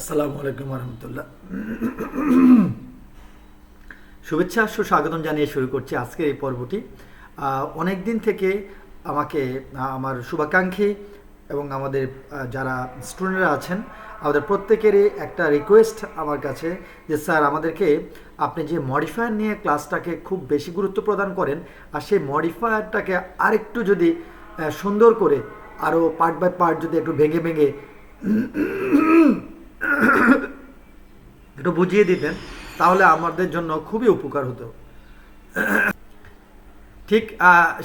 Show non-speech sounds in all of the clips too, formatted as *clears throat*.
আসসালামু আলাইকুম রহমতুল্লাহ শুভেচ্ছা, সুস্বাগতম জানিয়ে শুরু করছি আজকের এই পর্বটি। অনেক দিন থেকে আমাকে আমার শুভাকাঙ্ক্ষী এবং আমাদের যারা স্টুডেন্টরা আছেন, আমাদের প্রত্যেকেরই একটা রিকোয়েস্ট আমার কাছে যে, স্যার, আমাদেরকে আপনি যে মডিফায়ার নিয়ে ক্লাসটাকে খুব বেশি গুরুত্ব প্রদান করেন, আর সেই মডিফায়ারটাকে আরেকটু যদি সুন্দর করে আরও পার্ট বাই পার্ট যদি একটু ভেঙে ভেঙে *coughs* একটু বুঝিয়ে দিতেন, তাহলে আমাদের জন্য খুবই উপকার হতো। *coughs* ঠিক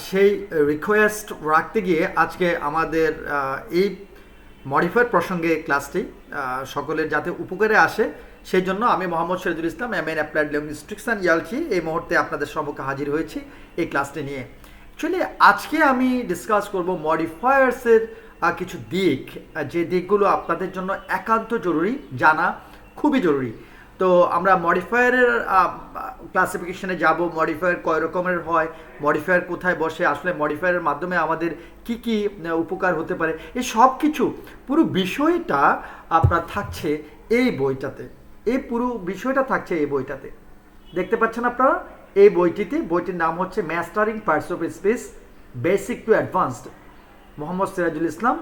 সেই রিকোয়েস্ট রাখতে গিয়ে আজকে আমাদের এই মডিফাইড প্রসঙ্গে ক্লাসটি সকলের যাতে উপকারে আসে, সেই জন্য আমি Mohammad Shahidul Islam M N applied linguistics and ইয়ালকি এই মুহূর্তে আপনাদের সম্মুখে হাজির হয়েছি এই ক্লাসটি নিয়ে। অ্যাকচুয়ালি আজকে আমি ডিসকাস করব মডিফায়ার্সের কিছু দিক যে দিকগুলো আপনাদের জন্য একান্ত জরুরি, জানা খুবই জরুরি। তো আমরা মডিফায়ারের ক্লাসিফিকেশনে যাব, মডিফায়ার কয় রকমের হয়, মডিফায়ার কোথায় বসে, আসলে মডিফায়ারের মাধ্যমে আমাদের কি কি উপকার হতে পারে, এই সব কিছু, পুরো বিষয়টা আপনার থাকছে এই বইটাতে। এই পুরো বিষয়টা থাকছে এই বইটাতে। দেখতে পাচ্ছেন আপনারা? এই বইটিতে, বইটির নাম হচ্ছে mastering parts of speech basic to advanced Mohammad Sirajul Islam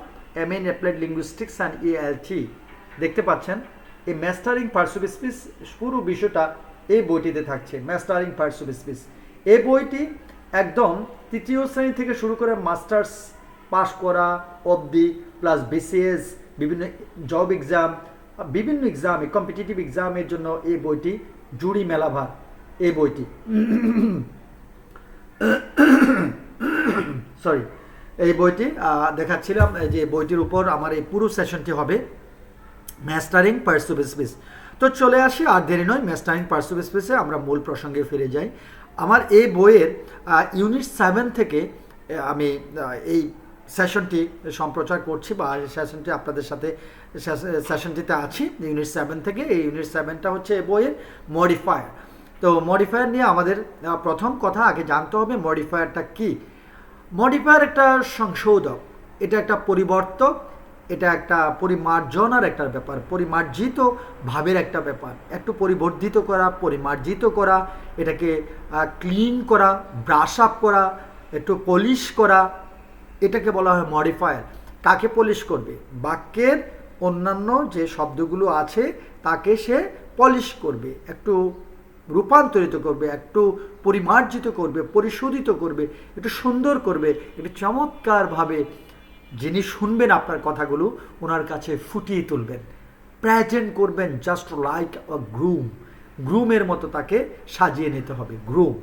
M N applied linguistics and ELT দেখতে পাচ্ছেন, এই ম্যাস্টারিং পার্টস অফ স্পিচ পুরো বিষয়টা এই বইটিতে থাকছে ম্যাস্টারিং পার্টস অফ স্পিচ এই বইটি একদম তৃতীয় শ্রেণি থেকে শুরু করে মাস্টার্স পাস করা অবধি প্লাস বিসিএস বিভিন্ন জব এক্সাম বিভিন্ন এক্সামে কম্পিটিটিভ এক্সামের জন্য এই বইটি জুড়ি মেলাভার এই বইটি। *coughs* সরি এই বইটি দেখাচ্ছিলাম যে বইটির উপর আমার এই পুরো সেশনটি হবে ম্যাস্টারিং পার্স অফ স্পেস তো চলে আসি, আর দেরি নয় ম্যাস্টারিং পার্স অফ স্পেসে আমরা মূল প্রসঙ্গে ফিরে যাই। আমার এই বইয়ের ইউনিট সেভেন থেকে আমি এই সেশনটি সম্প্রচার করছি, বা সেশনটি আপনাদের সাথে সেশনটিতে আছি ইউনিট সেভেন থেকে। এই ইউনিট সেভেনটা হচ্ছে বইয়ের মডিফায়ার তো মডিফায়ার নিয়ে আমাদের প্রথম কথা আগে জানতে হবে মডিফায়ারটা কী? মডিফায়ার একটা সংশোধক। এটা একটা পরিবর্তক, এটা একটা পরিমার্জনার একটা ব্যাপার, পরিমার্জিত ভাবের একটা ব্যাপার। একটু পরিবর্ধিত করা, পরিমার্জিত করা, এটাকে ক্লিন করা ব্রাশ আপ করা, একটু পলিশ করা, এটাকে বলা হয় মডিফায়ার। কাকে পলিশ করবে? বাক্যের অন্যান্য যে শব্দগুলো আছে, তাকে সে পলিশ করবে। একটু রূপান্তরিত করবে, একটু পরিমার্জিত করবে, পরিশোধিত করবে, একটু সুন্দর করবে, একটু চমৎকারভাবে যিনি শুনবেন আপনার কথাগুলো, ওনার কাছে ফুটিয়ে তুলবেন। প্রেজেন্ট করবেন জাস্ট লাইক আ গ্রুম গ্রুমের মতো তাকে সাজিয়ে নিতে হবে গ্রুম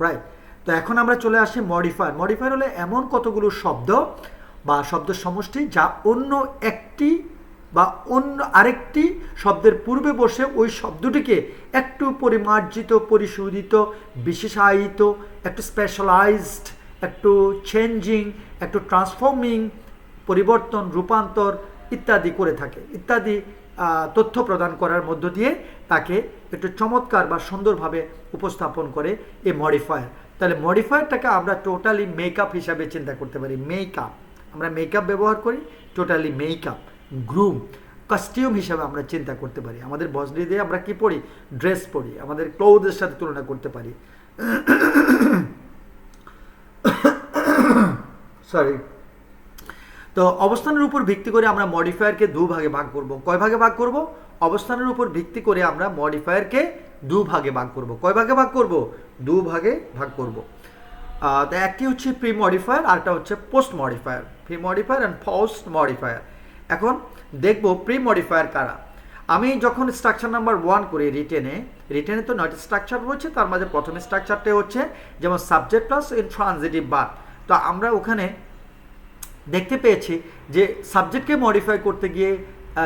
রাইট তো এখন আমরা চলে আসি মডিফায়ার মডিফায়ার হলে এমন কতগুলো শব্দ বা শব্দ সমষ্টি যা অন্য একটি বা অন্য আরেকটি শব্দের পূর্বে বসে ওই শব্দটিকে একটু পরিমার্জিত, পরিশোধিত, বিশেষায়িত, একটু স্পেশালাইজড একটু চেঞ্জিং একটু ট্রান্সফর্মিং পরিবর্তন, রূপান্তর ইত্যাদি করে থাকে। ইত্যাদি তথ্য প্রদান করার মধ্য দিয়ে তাকে একটু চমৎকার বা সুন্দরভাবে উপস্থাপন করে এই মডিফায়ার তাহলে মডিফায়ারটাকে আমরা টোটালি মেকআপ হিসাবে চিন্তা করতে পারি। মেকআপ আমরা মেকআপ ব্যবহার করি টোটালি মেকআপ গ্রুম কস্টিউম হিসাবে আমরা চিন্তা করতে পারি। আমাদের বসডি দিয়ে আমরা কি পড়ি ড্রেস পরি। আমাদের ক্লোথের সাথে তুলনা করতে পারি। সরি তো অবস্থানের উপর ভিত্তি করে আমরা মডিফায়ারকে দু ভাগে করব। কয় ভাগে ভাগ করব? অবস্থানের উপর ভিত্তি করে আমরা মডিফায়ারকে দু ভাগে করব। কয় ভাগে ভাগ করব? দু ভাগে করব। তো একটি হচ্ছে প্রি মডিফায়ার আরটা হচ্ছে post modifier pre modifier and post modifier এখন দেখব প্রি মডিফায়ার কারা। আমি যখন স্ট্রাকচার নাম্বার ওয়ান করি রিটেনে রিটেনে তো নয়টি স্ট্রাকচার রয়েছে, তার মাঝে প্রথম স্ট্রাকচারটা হচ্ছে যেমন সাবজেক্ট প্লাস ইন ইনট্রানজিটিভ বার তো আমরা ওখানে দেখতে পেয়েছি যে সাবজেক্টকে মডিফাই করতে গিয়ে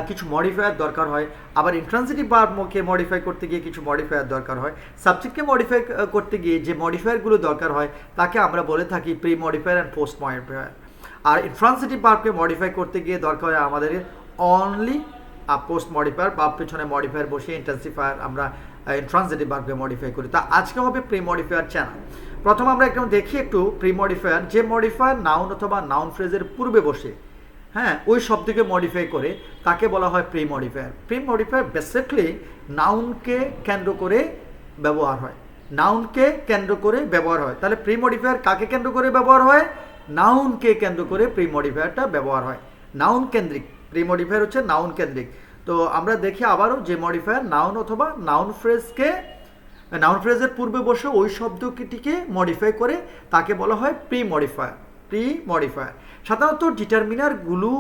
কিছু মডিফায়ার দরকার হয়, আবার ইন্ট্রান্সিটিভ বার্বকে মডিফাই করতে গিয়ে কিছু মডিফায়ার দরকার হয়। সাবজেক্টকে মডিফাই করতে গিয়ে যে মডিফায়ারগুলো দরকার হয়, তাকে আমরা বলে থাকি pre modifier and post modifier R intransitive বার্বকে মডিফাই করতে গিয়ে দরকার হয় আমাদের অনলি পোস্ট মডিফায়ার বা পেছনে মডিফায়ার বসে ইন্টেন্সিফায়ার আমরা ইন্ট্রান্সিটিভ বার্বকে মডিফাই করি। তা আজকে হবে প্রি মডিফায়ার চ্যানেল প্রথম আমরা একদম দেখি একটু প্রি মডিফায়ার যে মডিফায়ার নাউন অথবা নাউন ফ্রেজের পূর্বে বসে হ্যাঁ ওই শব্দকে মডিফাই করে তাকে বলা হয় pre modifier pre modifier basically নাউনকে কেন্দ্র করে ব্যবহার হয়। নাউনকে কেন্দ্র করে ব্যবহার হয়। তাহলে প্রি মডিফায়ার কাকে কেন্দ্র করে ব্যবহার হয়? নাউনকে কেন্দ্র করে প্রি মডিফায়ারটা ব্যবহার হয়। নাউন কেন্দ্রিক। প্রি মডিফায়ার হচ্ছে নাউন কেন্দ্রিক। তো আমরা দেখি আবারও যে মডিফায়ার নাউন অথবা নাউন ফ্রেজকে, নাউন ফ্রেজের পূর্বে বসে ওই শব্দটিকে মডিফাই করে তাকে বলা হয় প্রি মডিফায়ার প্রি মডিফায়ার সাধারণত ডিটারমিনারগুলো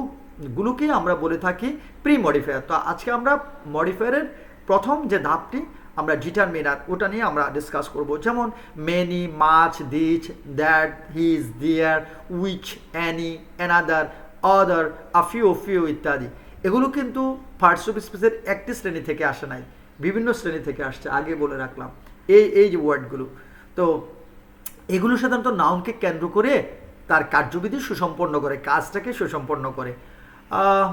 গুলোকে আমরা বলে থাকি প্রি মডিফায়ার তো আজকে আমরা মডিফায়ারের প্রথম যে ধাপটি আমরা ডিটারমিনার ওটা নিয়ে আমরা ডিসকাস করব। যেমন many much this that his their which any another other a few few ইত্যাদি। এগুলো কিন্তু পার্টস অফ স্পিচের একটি শ্রেণি থেকে আসে নাই। বিভিন্ন শ্রেণি থেকে আসছে, আগে বলে রাখলাম। এই এই যে ওয়ার্ডগুলো তো এগুলো সাধারণত নাউনকে কেন্দ্র করে তার কার্যবিধি সুসম্পন্ন করে, কাজটাকে সুসম্পন্ন করে।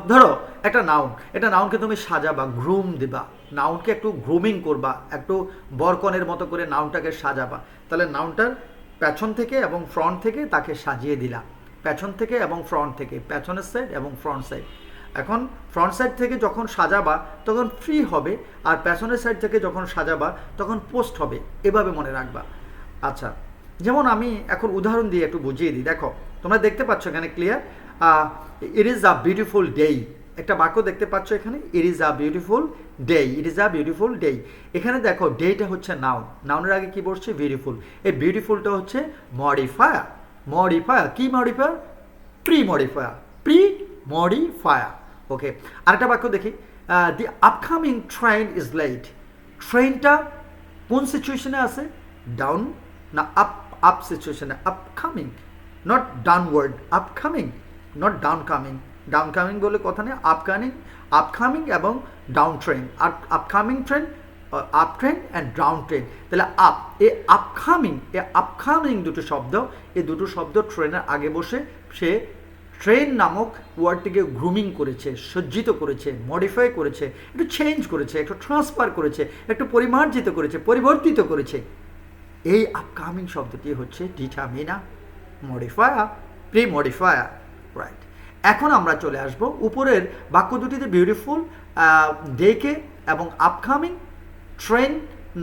ধরো, একটা নাউন একটা নাউনকে তুমি সাজাবা গ্রুম দিবা। নাউনকে একটু গ্রুমিং করবা, একটু বরকনের মতো করে নাউনটাকে সাজাবা। তাহলে নাউনটার পেছন থেকে এবং ফ্রন্ট থেকে তাকে সাজিয়ে দিলা। পেছন থেকে এবং ফ্রন্ট থেকে, পেছনের সাইড এবং ফ্রন্ট সাইড এখন ফ্রন্ট সাইড থেকে যখন সাজাবা, তখন ফ্রি হবে, আর পেছনের সাইড থেকে যখন সাজাবা, তখন পোস্ট হবে। এভাবে মনে রাখবা। আচ্ছা যেমন আমি এখন উদাহরণ দিয়ে একটু বুঝিয়ে দিই। দেখো, তোমরা দেখতে পাচ্ছ এখানে clear it is a beautiful day একটা বাক্য দেখতে পাচ্ছ এখানে? It is a beautiful day it is a beautiful day এখানে দেখো ডেটা হচ্ছে নাউন নাউনের আগে কি বসছে? বিউটিফুল এই বিউটিফুলটা হচ্ছে মডিফায়ার মডিফায়ার কি modifier pre modifier pre modifier okay আরেকটা বাক্য দেখি। The upcoming train is late ট্রেনটা কোন সিচুয়েশনে আছে? ডাউন না আপ আপ সিচুয়েশনে upcoming not downward upcoming not down coming down coming বলে কথা নেই আপকামিং আপকামিং এবং down train upcoming train up train and down train তাহলে up a upcoming a upcoming দুটো শব্দ, এ দুটো শব্দ ট্রেনের আগে বসে সে ট্রেন নামক ওয়ার্ডটিকে গ্রুমিং করেছে, সজ্জিত করেছে মডিফাই করেছে, একটু চেঞ্জ করেছে, একটু ট্রান্সফার করেছে, একটু পরিমার্জিত করেছে, পরিবর্তিত করেছে। এই আপকামিং শব্দটি হচ্ছে determiner modifier pre modifier right এখন আমরা চলে আসব উপরের বাক্য দুটিতে বিউটিফুল ডেকে এবং আপকামিং ট্রেন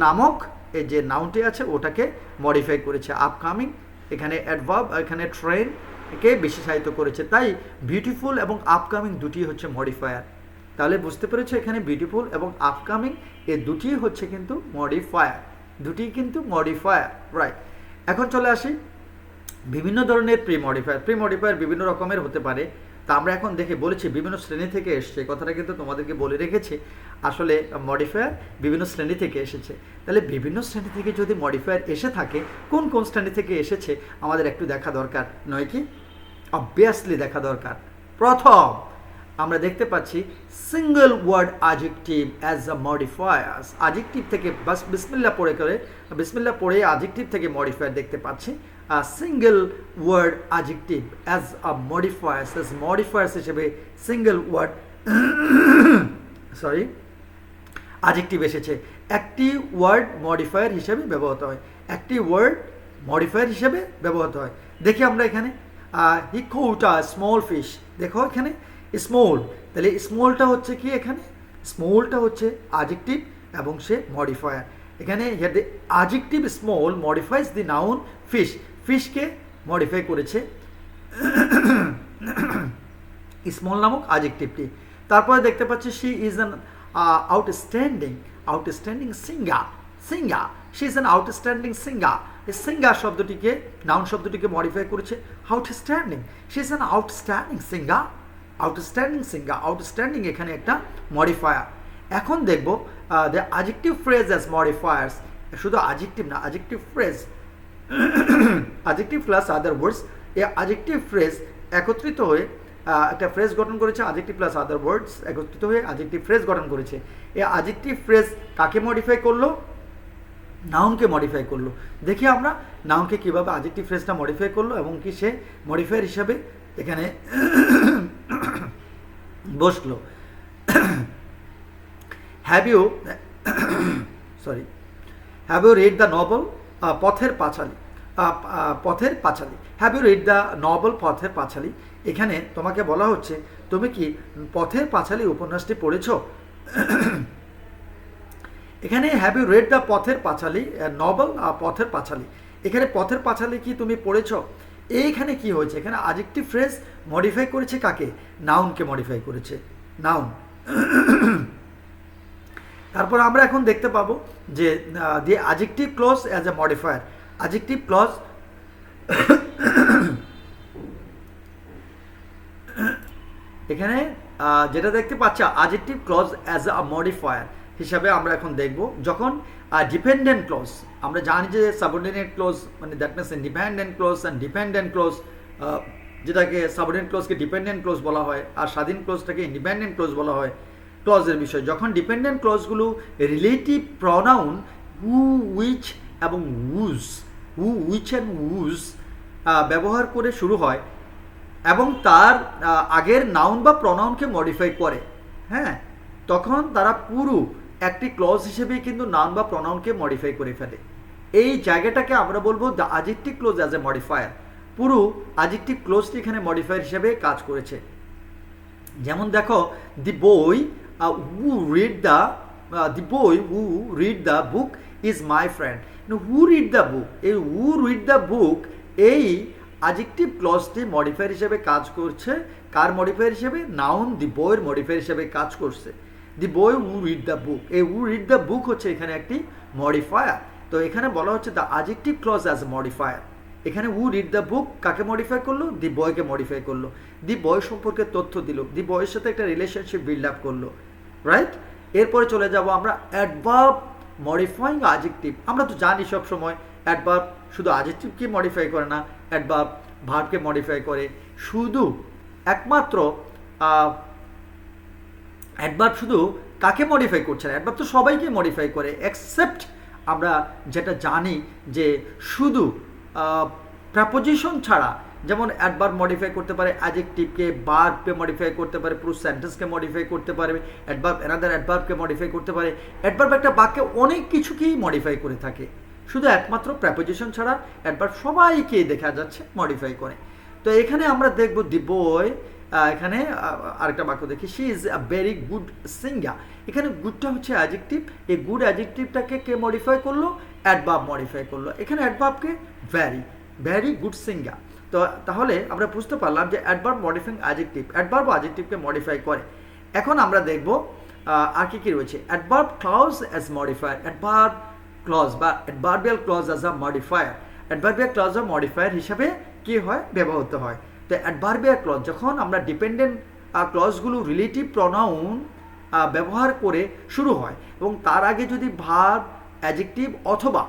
নামক এই যে নাউনটি আছে ওটাকে মডিফাই করেছে। আপকামিং এখানে অ্যাডভার্ব এখানে ট্রেন কে বিশেষায়িত করেছে। তাই বিউটিফুল এবং আপকামিং দুটি হচ্ছে মডিফায়ার তাহলে বুঝতে পেরেছ এখানে বিউটিফুল এবং আপকামিং এ দুটি হচ্ছে কিন্তু মডিফায়ার দুটি কিন্তু মডিফায়ার রাইট এখন চলে আসি। বিভিন্ন ধরনের প্রি মডিফায়ার প্রি মডিফায়ার বিভিন্ন রকমের হতে পারে। তা আমরা এখন দেখে বলেছি, বিভিন্ন শ্রেণি থেকে এসছে। কথাটা কিন্তু তোমাদেরকে বলে রেখেছি। আসলে মডিফায়ার বিভিন্ন শ্রেণি থেকে এসেছে। তাহলে বিভিন্ন শ্রেণি থেকে যদি মডিফায়ার এসে থাকে, কোন কোন শ্রেণি থেকে এসেছে, আমাদের একটু দেখা দরকার, নয় কি? অবভিয়াসলি দেখা দরকার। প্রথম, আমরা দেখতে পাচ্ছি single word adjective as a modifiers adjective থেকে বাস বিসমিল্লা পড়ে করে বিসমিল্লা পড়ে আজেক্টিভ থেকে মডিফায়ার দেখতে পাচ্ছি। Single word adjective as a modifiers as modifiers হিসেবে সিঙ্গেল ওয়ার্ড সরি আজেক্টিভ এসেছে। একটি ওয়ার্ড মডিফায়ার হিসেবে ব্যবহৃত হয়। একটি ওয়ার্ড মডিফায়ার হিসেবে ব্যবহৃত হয়। দেখি আমরা এখানে হি কৌটা স্মল ফিশ দেখো এখানে স্মল তাহলে স্মলটা হচ্ছে কি এখানে? স্মলটা হচ্ছে আজেক্টিভ এবং সে মডিফায়ার এখানে adjective small modifies the noun fish ফিশকে modify করেছে। স্মল নামক আজেক্টিভটি তারপরে দেখতে পাচ্ছি she is an outstanding outstanding singer singer she is an outstanding singer এই সিঙ্গা শব্দটিকে নাউন শব্দটিকে মডিফাই করেছে। Outstanding she is an outstanding singer outstanding singer outstanding এখানে একটা মডিফায়ার এখন দেখব the adjective phrase as modifiers শুধু আজেক্টিভ না adjective phrase adjective plus other words এই আজেক্টিভ ফ্রেজ একত্রিত হয়ে একটা ফ্রেজ গঠন করেছে আজেক্টিভ প্লাস আদার ওয়ার্ডস একত্রিত হয়ে আজেক্টিভ ফ্রেজ গঠন করেছে। এই আজেক্টিভ ফ্রেজ কাকে মডিফাই করল? নাউনকে মডিফাই করল। দেখি আমরা নাউনকে কীভাবে আজেক্টিভ ফ্রেজটা মডিফাই করল এবং কি সে মডিফায়ার হিসাবে এখানে *coughs* বসল। Have you sorry have you read the novel Pather Panchali? Pather Panchali. Have you read the novel Pather Panchali? এখানে তোমাকে বলা হচ্ছে, তুমি কি পথের পাঁচালী উপন্যাসটি পড়েছ? এখানে have you read the Pather Panchali novel Pather Panchali? এখানে পথের পাঁচালী কি তুমি পড়েছ? এইখানে কি হয়েছে? এখানে আরেকটি ফ্রেজ মডিফাই করেছে কাকে? নাউনকে মডিফাই করেছে। নাউন তারপর আমরা এখন দেখতে পাবো যে the adjective clause as a modifier adjective clause এখানে যেটা দেখতে পাচ্ছি adjective clause as a modifier হিসাবে আমরা এখন দেখব। যখন ডিপেন্ডেন্ট ক্লজ আমরা জানি যে সাবঅর্ডিনেট ক্লোজ মানে that means independent clause and dependent clause যেটাকে সাবঅর্ডিনেট ক্লোজকে ডিপেন্ডেন্ট ক্লোজ বলা হয় আর স্বাধীন ক্লোজটাকে ইন্ডিপেন্ডেন্ট ক্লোজ বলা হয় ক্লজের বিষয়। যখন ডিপেন্ডেন্ট ক্লজগুলো রিলেটিভ প্রনাউন হু উইচ এবং উজ হু উইচ অ্যান্ড উজ ব্যবহার করে শুরু হয় এবং তার আগের নাউন বা প্রনাউনকে মডিফাই করে হ্যাঁ? তখন তারা পুরো একটি ক্লজ হিসেবে কিন্তু নাউন বা প্রনাউনকে মডিফাই করে ফেলে। এই জায়গাটাকে আমরা বলব the adjective clause as a modifier পুরো অ্যাজেক্টিভ ক্লোজটি এখানে মডিফায়ার হিসেবে কাজ করেছে। যেমন দেখো দি বই হু রিড দ্য দি বই who read the book is my friend who read the book এই হু রিড দ্য বুক এই অ্যাজেক্টিভ ক্লজটি মডিফায়ার হিসেবে কাজ করছে। কার মডিফায়ার হিসেবে? নাউন দি বইয়ের মডিফায়ার হিসেবে কাজ করছে। দি বই হু রিড দ্য বুক এই হু রিড দ্য বুক হচ্ছে এখানে একটি মডিফায়ার তো এখানে বলা হচ্ছে the adjective clause as modifier এখানে হু রিড দ্য বুক কাকে মডিফাই করল? দি বয়কে মডিফাই করল। দি বয় সম্পর্কে তথ্য দিল। দি বয়ের সাথে একটা রিলেশনশিপ বিল্ড আপ করল। রাইট এরপরে চলে যাব আমরা অ্যাডভার্ব মডিফাইং অ্যাজেক্টিভ আমরা তো জানি সব সময় অ্যাডভার্ব শুধু অ্যাজেক্টিভকে মডিফাই করে না অ্যাডভার্ব ভার্বকে মডিফাই করে। শুধু, একমাত্র অ্যাডভার্ব শুধু কাকে মডিফাই করছে না? অ্যাডভার্ব তো সবাইকে মডিফাই করে এক্সেপ্ট আমরা যেটা জানি যে শুধু প্রাপোজিশন ছাড়া যেমন অ্যাডভার্ব মডিফাই করতে পারে অ্যাজেক্টিভকে বার্বকে মডিফাই করতে পারে, পুরো সেন্টেন্সকে মডিফাই করতে পারে অ্যাডভার্ব এনাদার অ্যাডভার্বকে মডিফাই করতে পারে। অ্যাডভার্ব একটা বাক্যে অনেক কিছুকেই মডিফাই করে থাকে। শুধু একমাত্র প্র্যাপোজিশন ছাড়া অ্যাডভার্ব সবাইকে দেখা যাচ্ছে মডিফাই করে। তো এখানে আমরা দেখব দি বই এখানে আরেকটা বাক্য দেখি। She is a very good singer এখানে গুডটা হচ্ছে অ্যাজেক্টিভ এই গুড অ্যাজেক্টিভটাকে কে মডিফাই করল? অ্যাডভার্ব মডিফাই করল। এখানে অ্যাডভার্বকে ভ্যারি ভ্যারি গুড সিঙ্গার তো তাহলে আমরা বুঝতে পারলাম যে অ্যাডভার্ব মডিফাইং অ্যাজেক্টিভ অ্যাডভার্ব অ্যাজেক্টিভকে মডিফাই করে। এখন আমরা দেখব আর কি কি রয়েছে। Adverb clause as modifier adverb clause বা adverbial clause as a modifier adverbial clause of modifier হিসাবে কি হয়? ব্যবহৃত হয়। তো অ্যাডভার্বিয়াল ক্লজ যখন আমরা ডিপেন্ডেন্ট ক্লজগুলো রিলেটিভ প্রনাউন ব্যবহার করে শুরু হয় এবং তার আগে যদি ভার্ব অ্যাজেক্টিভ অথবা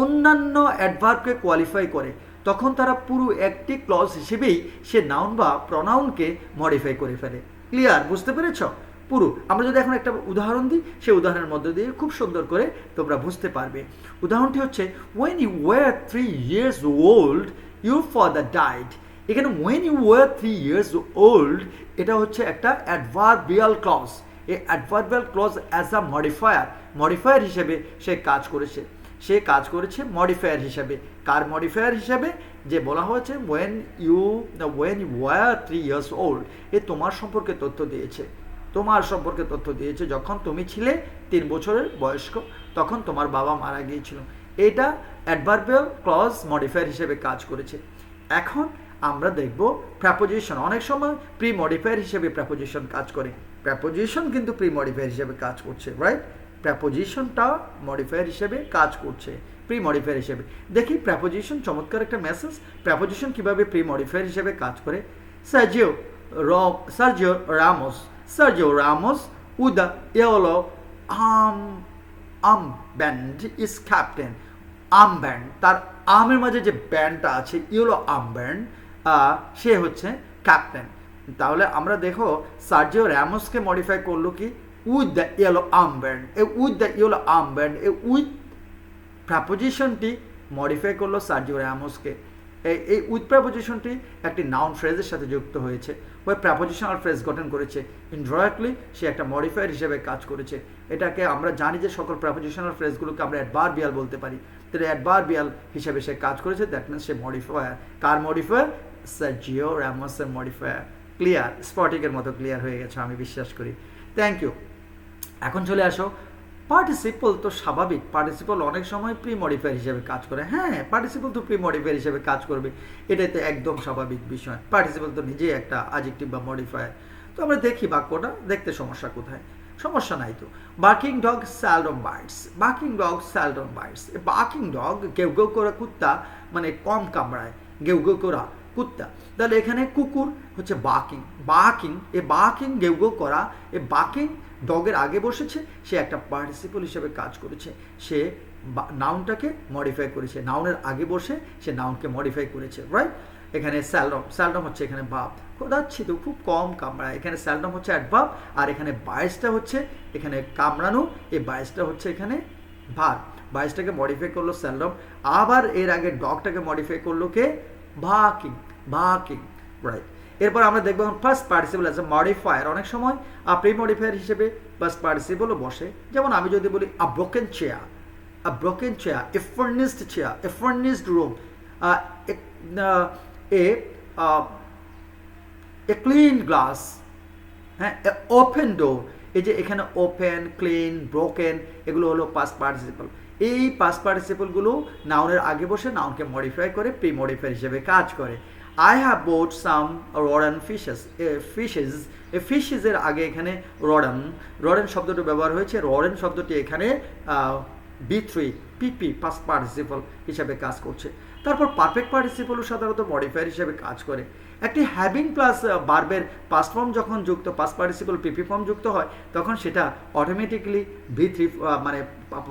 অন্যান্য অ্যাডভার্বকে কোয়ালিফাই করে তখন তারা পুরো একটি ক্লজ হিসেবেই সে নাউন বা প্রনাউনকে মডিফাই করে ফেলে। ক্লিয়ার বুঝতে পেরেছ? পুরো। আমরা যদি এখন একটা উদাহরণ দিই সেই উদাহরণের মধ্যে দিয়ে খুব সুন্দর করে তোমরা বুঝতে পারবে। উদাহরণটি হচ্ছে when you were three years old your father died এখানে when you were three years old এটা হচ্ছে একটা অ্যাডভার্বিয়াল ক্লজ এই adverbial clause as a modifier modifier হিসেবে সে কাজ করেছে। সে কাজ করেছে মডিফায়ার হিসাবে। কার মডিফায়ার হিসাবে? যে বলা হয়েছে when you when you were three years old এ তোমার সম্পর্কে তথ্য দিয়েছে। তোমার সম্পর্কে তথ্য দিয়েছে যখন তুমি ছিলে তিন বছরের বয়স্ক, তখন তোমার বাবা মারা গিয়েছিল। এটা অ্যাডভার্বিয়াল ক্লজ মডিফায়ার হিসেবে কাজ করেছে। এখন আমরা দেখব প্র্যাপোজিশন অনেক সময় প্রি মডিফায়ার হিসেবে প্র্যাপোজিশন কাজ করে। প্র্যাপোজিশন কিন্তু প্রি মডিফায়ার হিসেবে কাজ করছে রাইট প্র্যাপোজিশনটা মডিফায়ার হিসেবে কাজ করছে প্রি মডিফায়ার হিসেবে। দেখি প্র্যাপোজিশন চমৎকার একটা মেসেজ প্র্যাপোজিশন কীভাবে প্রি মডিফায়ার হিসেবে কাজ করে? সার্জিও র Sergio Ramos Sergio Ramos উদা yellow arm arm band is captain arm band তার আমের মাঝে যে ব্যান্ডটা আছে ইয়েলো আম ব্যান্ড সে হচ্ছে ক্যাপ্টেন তাহলে আমরা দেখো সার্জিও র্যামোসকে মডিফাই করল কি? Band A with the yellow arm band A with প্রাপোজিশনটি মডিফাই করল সার্জিও র্যামোসকে। এই উইথ প্রাপোজিশনটি একটি নাউন ফ্রেজের সাথে যুক্ত হয়েছে ওই প্রাপোজিশনাল ফ্রেজ গঠন করেছে। ইনডাইরেক্টলি সে একটা মডিফায়ার হিসেবে কাজ করেছে। এটাকে আমরা জানি যে সকল প্রাপোজিশনাল ফ্রেজগুলোকে আমরা অ্যাডভার্বিয়াল বলতে পারি। তাহলে অ্যাডভার্বিয়াল হিসেবে সে কাজ করেছে দ্যাট মিনস সে মডিফায়ার কার মডিফায়ার সার্জিও র্যামসের মডিফায়ার ক্লিয়ার স্পটিকের মতো ক্লিয়ার হয়ে গেছে, আমি বিশ্বাস করি। থ্যাংক ইউ এখন চলে আসো। পার্টিসিপল তো স্বাভাবিক। পার্টিসিপল অনেক সময় প্রি মডিফায়ার হিসেবে কাজ করে। হ্যাঁ পার্টিসিপল তো প্রি মডিফায়ার হিসেবে কাজ করবে। এটাই তো একদম স্বাভাবিক বিষয়। পার্টিসিপল তো নিজেই একটা আজেক্টিভ বা মডিফায়ার তো আমরা দেখি বাক্যটা, দেখতে সমস্যা কোথায়। সমস্যা নাই তো। Barking dog seldom bites barking dog seldom bites barking dog কেউ কেউ করে কুত্তা মানে কম কামড়ায়। গেউ গেউ করা কুত্তা। তাহলে এখানে কুকুর হচ্ছে বাকিং বাকিং এ বাকিং গেউ গেউ করা। এ বাকিং ডগের আগে বসেছে, সে একটা পার্টিসিপল হিসেবে কাজ করেছে। সে নাউনটাকে মডিফাই করেছে। নাউনের আগে বসে, সে নাউনকে মডিফাই করেছে রাইট এখানে স্যালডম স্যালডম হচ্ছে এখানে বাপ খোদাচ্ছি তো খুব কম কামড়া এখানে স্যালডম হচ্ছে অ্যাডভাব আর এখানে বাইশটা হচ্ছে এখানে কামড়ানো। এই বাইশটা হচ্ছে এখানে ভার বাইশটাকে মডিফাই করল স্যালডম আবার এর আগে ডগটাকে মডিফাই করল কে? বাকিং বাকিং রাইট এরপর আমরা দেখব ফার্স্ট পার্টিসিপল এ মডিফায়ার অনেক সময় প্রি মডিফায়ার হিসেবে ফার্স্ট পার্টিসিপলও বসে। যেমন আমি যদি বলি a broken chair a broken chair a furnished chair a furnished room a a clean glass হ্যাঁ ওপেন ডোর এই যে এখানে ওপেন ক্লিন ব্রোকেন এগুলো হলো পাস্ট পার্টিসিপল এই পাস্ট পার্টিসিপলগুলো নাউনের আগে বসে নাউনকে মডিফাই করে প্রি মডিফায়ার হিসেবে কাজ করে। I have bought some rotten fishes fishes এই ফিশেসের আগে এখানে রডান রডেন শব্দটি ব্যবহার হয়েছে। রডেন শব্দটি এখানে V three PP past participle হিসাবে কাজ করছে। তারপর পারফেক্ট পার্টিসিপলও সাধারণত মডিফায়ার হিসেবে কাজ করে। একটি হ্যাভিং প্লাস বার্বের পাস্ট ফর্ম যখন যুক্ত পাস্ট পার্টিসিপল পিপি ফর্ম যুক্ত হয়, তখন সেটা অটোমেটিকলি ভি থ্রি মানে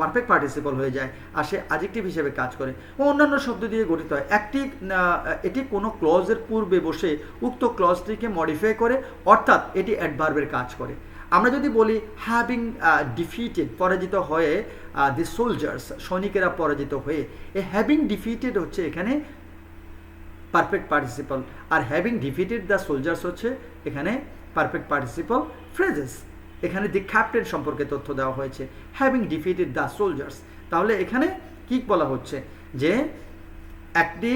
পারফেক্ট পার্টিসিপল হয়ে যায় আর সে আজেক্টিভ হিসেবে কাজ করে। ও অন্যান্য শব্দ দিয়ে গঠিত হয়। একটি এটি কোনো ক্লজের পূর্বে বসে উক্ত ক্লজটিকে মডিফাই করে, অর্থাৎ এটি অ্যাডভার্বের কাজ করে। আমরা যদি বলি হ্যাভিং ডিফিটেড পরাজিত হয়ে দি সোলজার্স সৈনিকেরা পরাজিত হয়ে, এ হ্যাভিং ডিফিটেড হচ্ছে এখানে পারফেক্ট পার্টিসিপাল আর হ্যাভিং ডিফিটেড দ্য সোলজার্স হচ্ছে এখানে পারফেক্ট পার্টিসিপাল ফ্রেজেস এখানে দি ক্যাপ্টেন সম্পর্কে তথ্য দেওয়া হয়েছে হ্যাভিং ডিফিটেড দ্য সোলজার্স তাহলে এখানে কি বলা হচ্ছে? যে একটি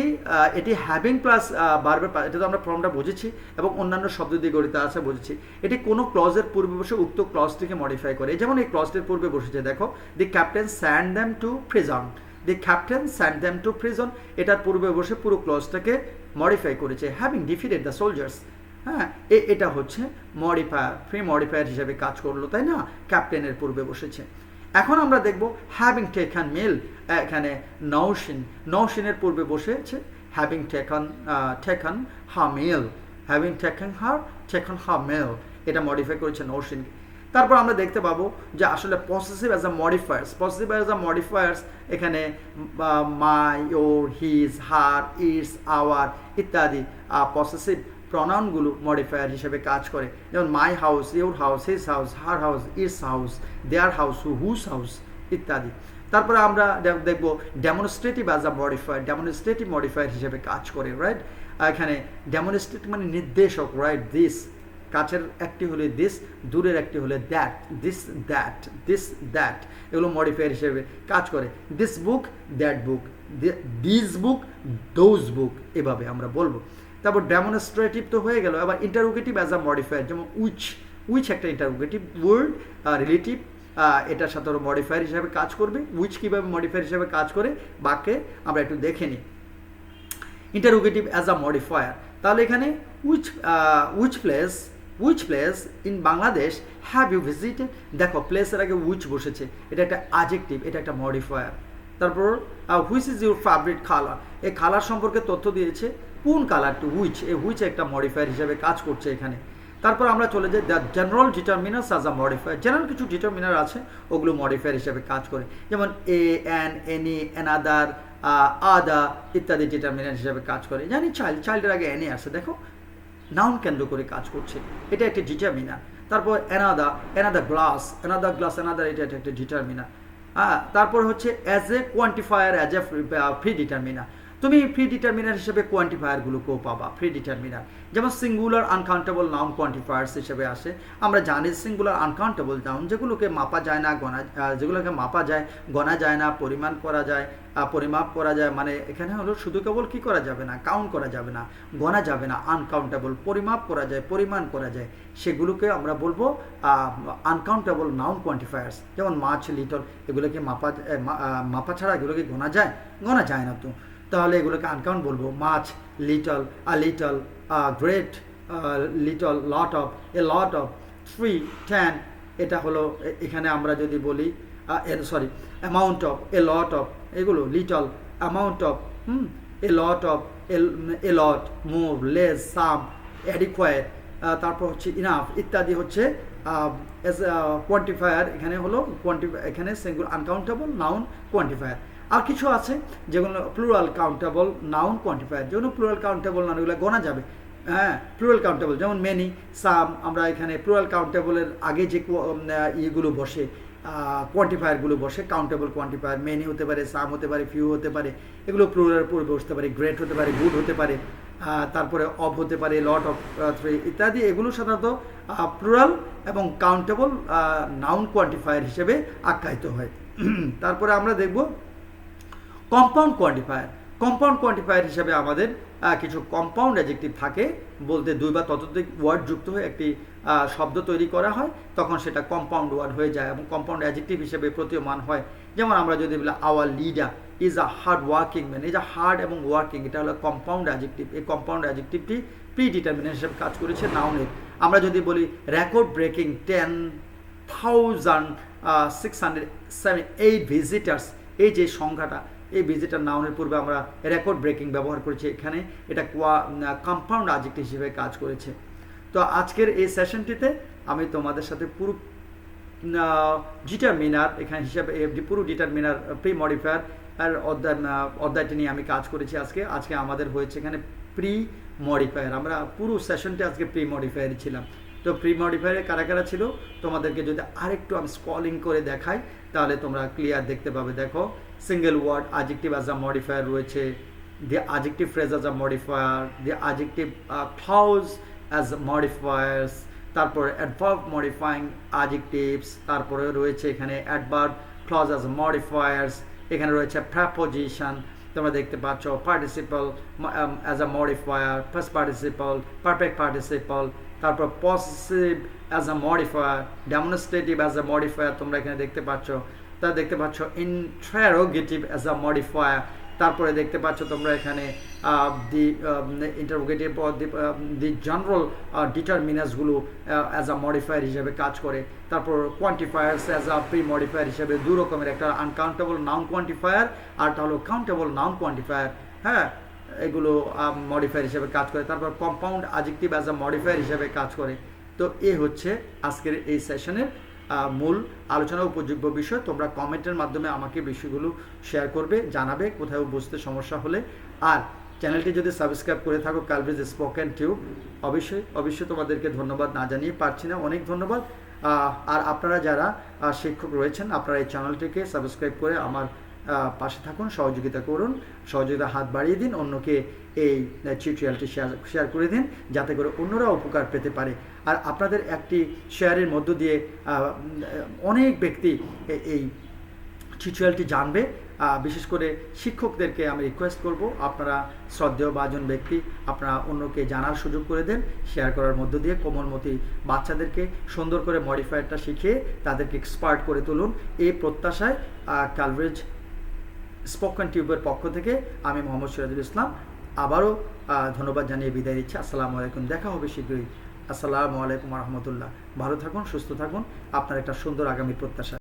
এটি হ্যাভিং প্লাস বারবার এটা তো আমরা ফর্মটা বুঝেছি এবং অন্যান্য শব্দ দিয়ে গঠিত আছে বুঝেছি। এটি কোনো ক্লজের পূর্বে বসে উক্ত ক্লজটিকে মডিফাই করে। যেমন এই ক্লজটির পূর্বে বসেছে, দেখো the captain sent them to prison the captain sent them to prison এটার পূর্বে বসে পুরো ক্লজটাকে মডিফাই করেছে। হ্যাভিং ডিফিটেড দ্য সোলজার্স হ্যাঁ এটা হচ্ছে মডিফায়ার ফ্রি মডিফায়ার হিসেবে কাজ করল, তাই না? ক্যাপ্টেনের পূর্বে বসেছে। এখন আমরা দেখব হ্যাভিং টেকান মেল এখানে নৌসিন নৌসিনের পূর্বে বসেছে having taken taken her meal having taken her taken her meal এটা মডিফাই করেছে নৌসিন তারপর আমরা দেখতে পাবো যে আসলে possessive as a modifiers possessive as a modifiers এখানে my your his her its our ইত্যাদি পসেসিভ প্রনাউনগুলো মডিফায়ার হিসেবে কাজ করে। যেমন my house your house his house her house its house their house whose house ইত্যাদি। তারপরে আমরা দেখব demonstrative as a modifier demonstrative modifier হিসেবে কাজ করে রাইট এখানে ডেমনস্ট্রেট মানে নির্দেশক রাইট দিস কাছের একটি হলে দিস দূরের একটি হলে that this that this that এগুলো মডিফায়ার হিসেবে কাজ করে। This book that book this book those book এভাবে আমরা বলব। তারপর ডেমনস্ট্রেটিভ তো হয়ে গেল, আবার ইন্টারোগেটিভ অ্যাজ আ মডিফায়ার যেমন উইচ উইচ একটা ইন্টারোগেটিভ ওয়ার্ড রিলেটিভ এটার সাথে মডিফায়ার হিসাবে কাজ করবে উইচ কীভাবে মডিফায়ার হিসাবে কাজ করে, বাক্যে আমরা একটু দেখে নিই। ইন্টারোগেটিভ অ্যাজ আ মডিফায়ার তাহলে এখানে which which place which place in Bangladesh have you visited দেখো প্লেসের আগে উইচ বসেছে, এটা একটা আজেক্টিভ এটা একটা মডিফায়ার তারপর which is your favourite colour এই কালার সম্পর্কে তথ্য দিয়েছে কোন কালারটি হুইচ এই হুইচ একটা মডিফায়ার হিসেবে কাজ করছে এখানে। তারপর আমরা চলে যাই the general determiners as a modifier general কিছু ডিটারমিনার আছে, ওগুলো মডিফায়ার হিসেবে কাজ করে। যেমন এ এন এনি এনাদার আদা ইত্যাদি ডিটারমিনার হিসেবে কাজ করে। জানি চাইল্ড চাইল্ডের আগে এনে আসে দেখো। নাউন কেন্দ্র করে কাজ করছে। এটা একটা ডিটারমিনার তারপর another another glass another glass another এটা একটা ডিটারমিনার হ্যাঁ তারপর হচ্ছে as a quantifier as a pre determiner তুমি প্রি ডিটারমিনার হিসেবে কোয়ান্টিফায়ারগুলোকেও পাবা প্রি ডিটারমিনার যেমন সিঙ্গুলার আনকাউন্টেবল নাউন কোয়ান্টিফায়ার্স হিসেবে আসে। আমরা জানি সিঙ্গুলার আনকাউন্টেবল নাউন যেগুলোকে মাপা যায় না, গণা যেগুলোকে মাপা যায়, গণা যায় না, পরিমাণ করা যায় পরিমাপ করা যায় মানে এখানে হলো শুধু কেবল কি করা যাবে না কাউন্ট করা যাবে না, গণা যাবে না আনকাউন্টেবল পরিমাপ করা যায়, পরিমাণ করা যায়, সেগুলোকে আমরা বলব আনকাউন্টেবল নাউন কোয়ান্টিফায়ার্স যেমন মাছ, লিটল, এগুলোকে মাপা মাপা ছাড়া এগুলোকে গোনা যায় গোনা যায় না তো। তাহলে এগুলোকে আনকাউন্ট বলব। Much little a little a great little lot of a lot of three ten এটা হলো এখানে আমরা যদি বলি sorry amount of a lot of এগুলো little amount of hmm a lot of a lot more less some adequate তারপর হচ্ছে enough ইত্যাদি হচ্ছে কোয়ান্টিফায়ার এখানে হলো কোয়ান্টিফাই এখানে সিঙ্গুল আনকাউন্টেবল নাউন কোয়ান্টিফায়ার আর কিছু আছে যেগুলো প্লুরাল কাউন্টেবল নাউন কোয়ান্টিফায়ার যেগুলো প্লুরাল কাউন্টেবল নাউন এগুলো গোনা যাবে। হ্যাঁ প্লুরাল কাউন্টেবল যেমন মেনি সাম আমরা এখানে প্লুরাল কাউন্টেবলের আগে যে ইয়েগুলো বসে কোয়ান্টিফায়ারগুলো বসে কাউন্টেবল কোয়ান্টিফায়ার মেনি হতে পারে সাম হতে পারে ফিউ হতে পারে, এগুলো প্লুরাল পূর্বে বসতে পারে গ্রেট হতে পারে গুড হতে পারে তারপরে অফ হতে পারে লট অফ থ্রি ইত্যাদি, এগুলো সাধারণত প্লুরাল এবং কাউন্টেবল নাউন কোয়ান্টিফায়ার হিসেবে আখ্যায়িত হয়। *clears throat* তারপরে আমরা দেখব কম্পাউন্ড কোয়ান্টিফায়ার কম্পাউন্ড কোয়ান্টিফায়ার হিসেবে আমাদের কিছু কম্পাউন্ড অ্যাজেক্টিভ থাকে। বলতে দুই বা ততোধিক ওয়ার্ড যুক্ত হয়ে একটি শব্দ তৈরি করা হয়। তখন সেটা কম্পাউন্ড ওয়ার্ড হয়ে যায় এবং কম্পাউন্ড অ্যাজেক্টিভ হিসেবে প্রতীয়মান হয়। যেমন আমরা যদি বলি our leader is a hard working man is a hard এবং ওয়ার্কিং এটা হলো কম্পাউন্ড অ্যাজেক্টিভ এই কম্পাউন্ড অ্যাজেক্টিভটি প্রি ডিটারমিনেশন হিসেবে কাজ করেছে নাউনের আমরা যদি বলি record breaking ten thousand six hundred seven eight visitors এই যে সংখ্যাটা এই ভিজিটার নাউনের পূর্বে আমরা রেকর্ড ব্রেকিং ব্যবহার করেছি এখানে। এটা কোয়া কম্পাউন্ড আজেক্ট হিসেবে কাজ করেছে। তো আজকের এই সেশনটিতে আমি তোমাদের সাথে পুরো ডিটারমিনার এখানে হিসাবে পুরো ডিটারমিনার প্রি মডিফায়ার আর অধ্যায় অধ্যায়টি নিয়ে আমি কাজ করেছি আজকে। আজকে আমাদের হয়েছে এখানে প্রি মডিফায়ার আমরা পুরো সেশনটি আজকে প্রি মডিফায়ারই ছিলাম। তো প্রি মডিফায়ারে কারা কারা ছিল? তোমাদেরকে যদি আরেকটু আমি স্কলিং করে দেখাই, তাহলে তোমরা ক্লিয়ার দেখতে পাবে। দেখো single word adjective as a modifier রয়েছে adjective phrase as a modifier, the adjective uh, clause as modifiers, তারপরে অ্যাডভার্ব মডিফাইং adjectives, তারপরে রয়েছে এখানে অ্যাডভার্ব ক্লজ as modifiers, এখানে রয়েছে preposition, তোমরা দেখতে পাচ্ছ participle as a modifier first participle perfect participle তারপর possessive as a modifier demonstrative as a modifier তোমরা এখানে দেখতে পাচ্ছ তা দেখতে পাচ্ছ ইন্ট্রারোগেটিভ অ্যাজ আ মডিফায়ার তারপরে দেখতে পাচ্ছ তোমরা এখানে দি ইন্টারোগেটিভ দি জেনারেল ডিটারমিনাসগুলো অ্যাজ আ মডিফায়ার হিসেবে কাজ করে। তারপর quantifiers as a pre modifier হিসেবে দু রকমের একটা আনকাউন্টেবল নাউন কোয়ান্টিফায়ার আর হলো কাউন্টেবল নাউন কোয়ান্টিফায়ার হ্যাঁ এগুলো মডিফায়ার হিসেবে কাজ করে। তারপর compound adjective as a modifier হিসেবে কাজ করে। তো এ হচ্ছে আজকের এই সেশনের মূল আলোচনা উপযোগ্য বিষয়। তোমরা কমেন্টের মাধ্যমে আমাকে বিষয়গুলো শেয়ার করবে, জানাবে, কোথাও বুঝতে সমস্যা হলে। আর চ্যানেলটি যদি সাবস্ক্রাইব করে থাকো কালব্রিজ স্পোকেন টিউব অবশ্যই অবশ্যই তোমাদেরকে ধন্যবাদ না জানিয়ে পারছি না। অনেক ধন্যবাদ। আর আপনারা যারা শিক্ষক রয়েছেন, আপনারা এই চ্যানেলটিকে সাবস্ক্রাইব করে আমার পাশে থাকুন, সহযোগিতা করুন সহযোগিতা হাত বাড়িয়ে দিন, অন্যকে এই টিউটোরিয়ালটি শেয়ার শেয়ার করে দিন, যাতে করে অন্যরা উপকার পেতে পারে। আর আপনাদের একটি শেয়ারের মধ্য দিয়ে অনেক ব্যক্তি এই টিউটোরিয়ালটি জানবে। বিশেষ করে শিক্ষকদেরকে আমি রিকোয়েস্ট করব আপনারা শ্রদ্ধেয় বাজন ব্যক্তি, আপনারা অন্যকে জানার সুযোগ করে দেন শেয়ার করার মধ্য দিয়ে কোমলমতি বাচ্চাদেরকে সুন্দর করে মডিফায়ারটা শিখিয়ে তাদেরকে এক্সপার্ট করে তুলুন। এই প্রত্যাশায় কালভেজ স্পোকেন টিউবের পক্ষ থেকে আমি মোহাম্মদ সিরাজুল ইসলাম। আবারও ধন্যবাদ জানিয়ে বিদায় নিচ্ছি। আসসালামু আলাইকুম। দেখা হবে শীঘ্রই। আসসালামু আলাইকুম রহমতুল্লাহ। ভালো থাকুন সুস্থ থাকুন। আপনার একটা সুন্দর আগামী প্রত্যাশা।